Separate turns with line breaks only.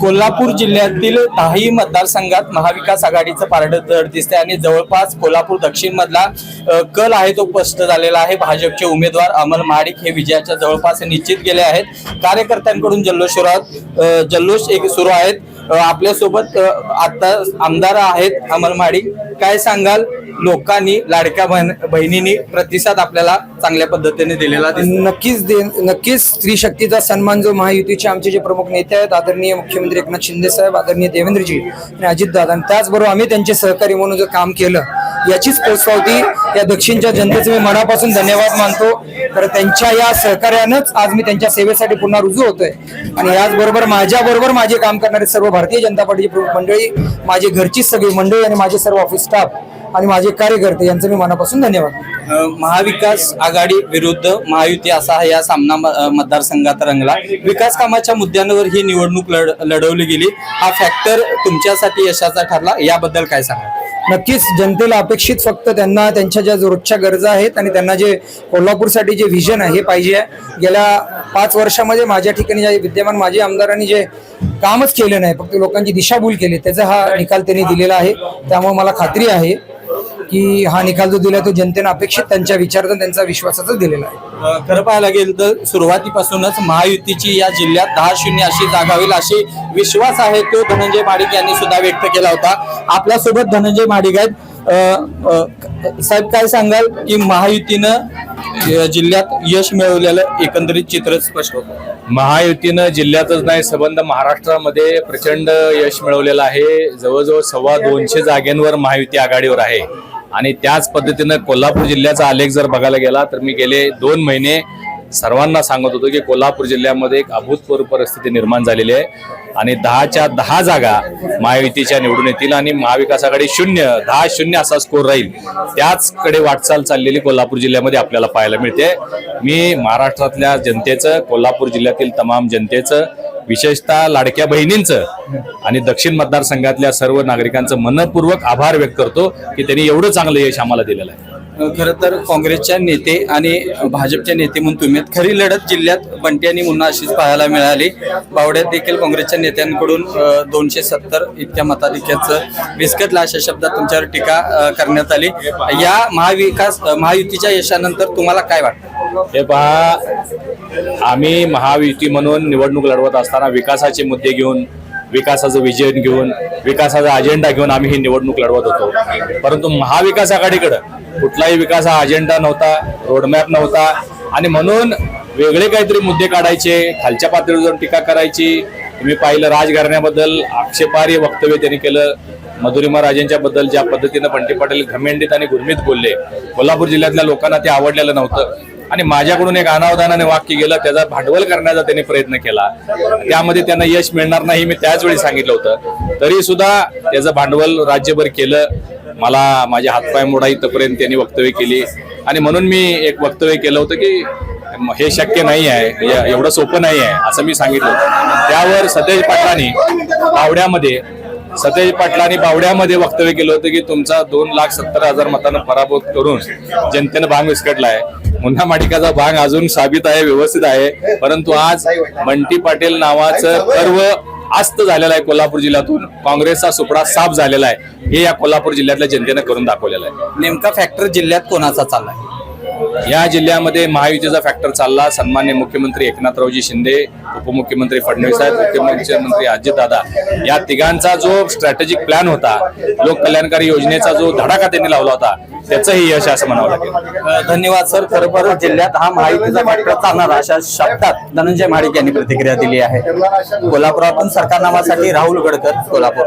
कोल्हापूर जिल्ह्यातील दहाही मतदारसंघात महाविकास आघाडीचं पारडं जड दिसते आणि जवळपास कोल्हापूर दक्षिण मधला कल आहे तो स्पष्ट झालेला आहे. भाजपचे उमेदवार अमल महाडिक हे विजयाच्या जवळपास निश्चित गेले आहेत. कार्यकर्त्यांकडून जल्लोष जल्लोष एक सुरू आहेत. आपल्यासोबत आता आमदार आहेत अमल काय सांगाल? लोकांनी लाडक्या बहिणींनी प्रतिसाद आपल्याला चांगल्या पद्धतीने दिलेला
नक्कीच दे नक्कीच स्त्री शक्तीचा सन्मान जो महायुतीचे आमचे जे प्रमुख नेते आहेत आदरणीय मुख्यमंत्री एकनाथ शिंदे साहेब आदरणीय देवेंद्रजी आणि अजितदादा आणि त्याचबरोबर आम्ही त्यांचे सहकारी म्हणून जे काम केलं याचीच पोचपावती या दक्षिणच्या जनतेचे मी मनापासून धन्यवाद मानतो. तर त्यांच्या या सहकार्यानंच आज मी त्यांच्या सेवेसाठी पुन्हा रुजू होतोय. आणि याचबरोबर माझ्या बरोबर माझे काम करणारे सर्व भारतीय जनता पार्टीची प्रमुख मंडळी माझी घरचीच सगळी मंडळी आणि माझे सर्व ऑफिस स्टाफ आणि माझे कार्यकर्ते यांचं मी मनापासून धन्यवाद
महाविकास आघाडी विरुद्ध महायुती असा हा या सामना म- मतदारसंघात रंगला. विकास कामाच्या मुद्द्यांवर ही निवडणूक लढ लढवली गेली. हा फॅक्टर तुमच्यासाठी यशाचा ठरला. याबद्दल काय सांगा
नक्कीच जनतेला अपेक्षित फक्त त्यांना त्यांच्या ज्या जो रोजच्या गरजा आहेत आणि त्यांना जे कोल्हापूरसाठी जे व्हिजन आहे हे पाहिजे आहे. गेल्या पाच वर्षामध्ये माझ्या ठिकाणी जे विद्यमान माजी आमदारांनी जे कामच केलं नाही फक्त लोकांची दिशाभूल केली त्याचा हा निकाल त्यांनी दिलेला आहे. त्यामुळे मला खात्री आहे. की हा निकाल जो दिला तो जनतेनं अपेक्षित त्यांच्या विचारातून त्यांचा विश्वासाचा दिलेला आहे.
खरं पाहायला गेलं तर सुरुवातीपासूनच महायुतीची या जिल्ह्यात दहा शून्य अशी जागा होईल अशी विश्वास आहे तो धनंजय माडिक यांनी सुद्धा व्यक्त केला होता. आपल्यासोबत धनंजय माडिक आहेत. साहेब काय सांगाल की महायुतीनं या जिल्ह्यात यश मिळवलेलं एकंदरीत चित्र स्पष्ट होतं.
महायुतीनं जिल्ह्यातच नाही संबंध महाराष्ट्रामध्ये प्रचंड यश मिळवलेलं आहे. जवळजवळ सव्वा दोनशे जागेंवर महायुती आघाडीवर आहे. आणि त्याच पद्धतीनं कोल्हापूर जिल्ह्याचा आलेख जर बघायला गेला तर मी गेले दोन महिने सर्वांना सांगत होतो की कोल्हापूर जिल्ह्यामध्ये एक अभूतपूर्व परिस्थिती निर्माण झालेली आहे. आणि दहाच्या दहा जागा महायुतीच्या निवडून येतील आणि महाविकास आघाडी शून्य दहा शून्य असा स्कोर राहील. त्याचकडे वाटचाल चाललेली कोल्हापूर जिल्ह्यामध्ये आपल्याला पाहायला मिळते. मी महाराष्ट्रातल्या जनतेचं कोल्हापूर जिल्ह्यातील तमाम जनतेचं विशेषतः लाडक्या बहिणींचं आणि दक्षिण मतदारसंघातल्या सर्व नागरिकांचं मनपूर्वक आभार व्यक्त करतो की त्यांनी एवढं चांगलं यश आम्हाला दिलेलं आहे.
खरं तर काँग्रेसच्या नेते आणि भाजपच्या नेते म्हणून तुम्ही आहेत. खरी लढत जिल्ह्यात बंटी आणि मुन्ना अशीच पाहायला मिळाली. बावड्यात देखील काँग्रेसच्या नेत्यांकडून दोनशे सत्तर इतक्या मताधिक्याचं विस्कटलं अशा शब्दात तुमच्यावर टीका करण्यात आली. या महाविकास महायुतीच्या यशानंतर तुम्हाला काय वाटतं?
हे पहा आम्ही महायुती म्हणून निवडणूक लढवत असताना विकासाचे मुद्दे घेऊन विकासाचं विजन घेऊन विकासाचा अजेंडा घेऊन आम्ही ही निवडणूक लढवत होतो. परंतु महाविकास आघाडीकडं कुठलाही विकास हा अजेंडा नव्हता रोडमॅप नव्हता. आणि म्हणून वेगळे काहीतरी मुद्दे काढायचे खालच्या पातळीवर जाऊन टीका करायची. तुम्ही पाहिलं राजघराण्याबद्दल आक्षेपार्ह वक्तव्य त्यांनी केलं. मधुरिमा राजेंच्याबद्दल ज्या पद्धतीनं पंटी पाटील घमेंडीत आणि गुरमीत बोलले कोल्हापूर जिल्ह्यातल्या लोकांना ते आवडलेलं नव्हतं. आणि माझ्याकडून एक अनावधानाने वाक्य गेलं त्याचा भांडवल करण्याचा त्यांनी प्रयत्न केला. त्यामध्ये त्यांना यश मिळणार नाही मी त्याच वेळी सांगितलं होतं. तरी सुद्धा त्याचं भांडवल राज्यभर केलं. मला माझे हातपाय मोडा इथपर्यंत त्यांनी वक्तव्य केली. आणि म्हणून मी एक वक्तव्य केलं होतं की हे शक्य नाही आहे या- एवढं सोपं नाही आहे असं मी सांगितलं. त्यावर सतेज पाटलांनी बावड्यामध्ये सतेज पाटलांनी बावड्यामध्ये वक्तव्य केलं होतं की तुमचा दोन लाख सत्तर हजार मतांना पराभूत करून जनतेनं भांग विस्कटलाय. मुन्हा माडिकाचा भांग अजून साबित आहे व्यवस्थित आहे. परंतु आज बंटी पाटील नावाचं गर्व आस्त झालेला आहे कोल्हापूर जिल्ह्यातून. काँग्रेसचा सुपडा साफ झालेला आहे. हे या कोल्हापूर जिल्ह्यातल्या जनतेनं करून दाखवलेलं आहे.
नेमका फॅक्टर जिल्ह्यात कोणाचा चाललाय?
या जिल्ह्यामध्ये महायुतीचा फॅक्टर चालला. सन्मान्य मुख्यमंत्री एकनाथरावजी शिंदे उपमुख्यमंत्री फडणवीस साहेब मुख्यमंत्री अजितदादा. या तिघांचा जो स्ट्रॅटेजिक प्लॅन होता लोक कल्याणकारी योजनेचा जो धडाका त्यांनी लावला होता त्याचंही यश असं म्हणावं लागेल.
धन्यवाद सर. खरोखर जिल्ह्यात हा महायुतीचा फॅक्टर चालणार अशा शब्दात धनंजय महाडिक यांनी प्रतिक्रिया दिली आहे. कोल्हापुरातून सरकारनामासाठी राहुल गडकर कोल्हापूर.